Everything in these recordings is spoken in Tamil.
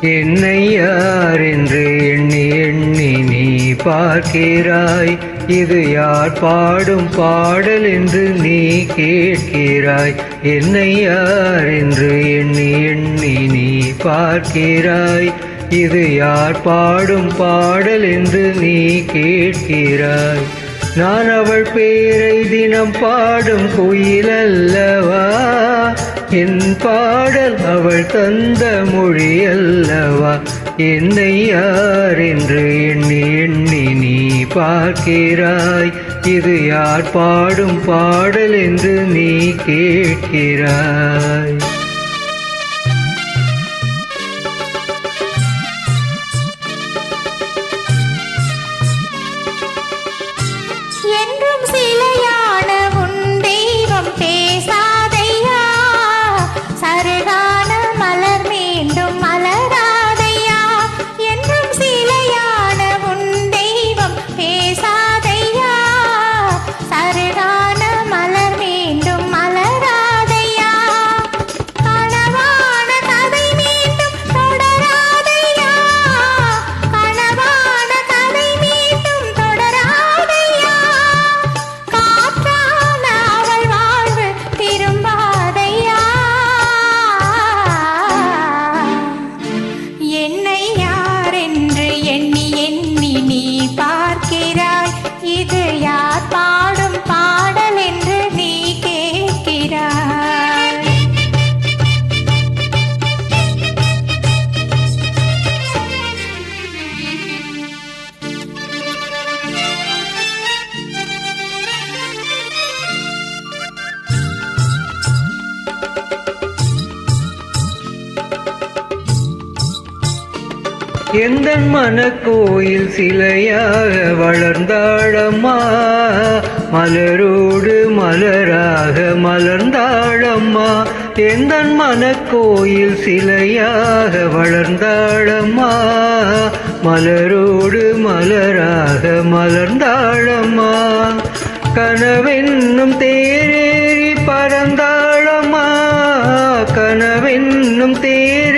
என்னை யார் என்று எண்ணி எண்ணி நீ பார்க்கிறாய். இது யார் பாடும் பாடல் என்று நீ கேட்கிறாய். என்னை யார் என்று எண்ணி எண்ணி நீ பார்க்கிறாய். இது யார் பாடும் பாடல் என்று நீ கேட்கிறாய். நான் அவள் பேரை தினம் பாடும் குயில் அல்லவா? என் பாடல் அவள் தந்த மொழி அல்லவா என்னை யார் என்று எண்ணி எண்ணி நீ பார்க்கிறாய். இது யார் பாடும் பாடல் என்று நீ கேட்கிறாய். எந்த மனக்கோயில் சிலையாக வளர்ந்தாழம்மா மலரோடு மலராக மலர்ந்தாழம்மா எந்த மனக்கோயில் சிலையாக வளர்ந்தாழம்மா மலரோடு மலராக மலர்ந்தாழம்மா கனவென்னும் தேரேறி பறந்தாழம்மா கனவென்னும் தேரே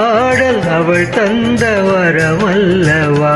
பாடல் அவள் தந்த வரமல்லவா?